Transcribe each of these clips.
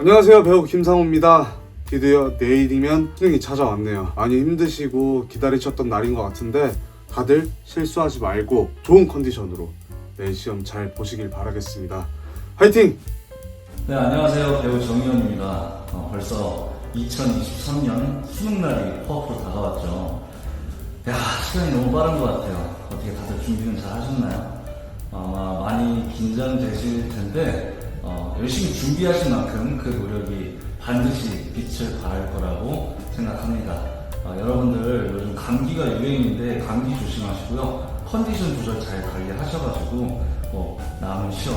안녕하세요 배우 김상호입니다 드디어 내일이면 수능이 찾아왔네요 많이 힘드시고 기다리셨던 날인 것 같은데 다들 실수하지 말고 좋은 컨디션으로 내일 시험 잘 보시길 바라겠습니다 화이팅! 네, 안녕하세요. 배우 정희원입니다. 어, 벌써 2023년 수능날이 코앞으로 다가왔죠. 야, 시간이 너무 빠른 것 같아요. 어떻게 다들 준비는 잘 하셨나요? 아마 많이 긴장되실 텐데, 어, 열심히 준비하신 만큼 그 노력이 반드시 빛을 발할 거라고 생각합니다. 아, 여러분들 요즘 감기가 유행인데 감기 조심하시고요. 컨디션 조절 잘 관리하셔가지고 뭐 남은 시험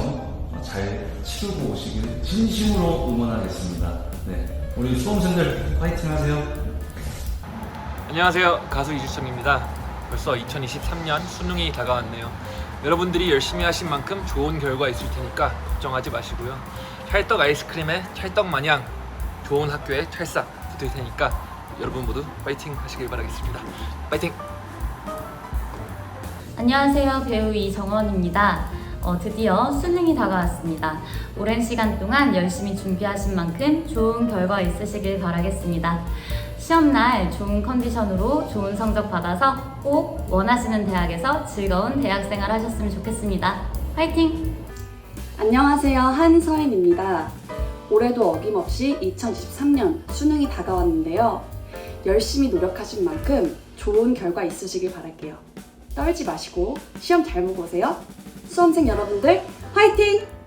어, 잘 치르고 오시길 진심으로 응원하겠습니다. 네, 우리 수험생들 파이팅 하세요. 안녕하세요. 가수 이주청입니다. 벌써 2023년 수능이 다가왔네요. 여러분들이 열심히 하신 만큼 좋은 결과 있을 테니까 걱정하지 마시고요. 찰떡 아이스크림에 찰떡 마냥 좋은 학교에 찰싹 붙을 테니까 여러분 모두 파이팅 하시길 바라겠습니다. 파이팅! 안녕하세요. 배우 이정원입니다. 어, 드디어 수능이 다가왔습니다. 오랜 시간 동안 열심히 준비하신 만큼 좋은 결과 있으시길 바라겠습니다. 시험날 좋은 컨디션으로 좋은 성적 받아서 꼭 원하시는 대학에서 즐거운 대학생활 하셨으면 좋겠습니다. 화이팅! 안녕하세요. 한서인입니다. 올해도 어김없이 2023년 수능이 다가왔는데요. 열심히 노력하신 만큼 좋은 결과 있으시길 바랄게요. 떨지 마시고 시험 잘 보고 오세요. 수험생 여러분들 화이팅!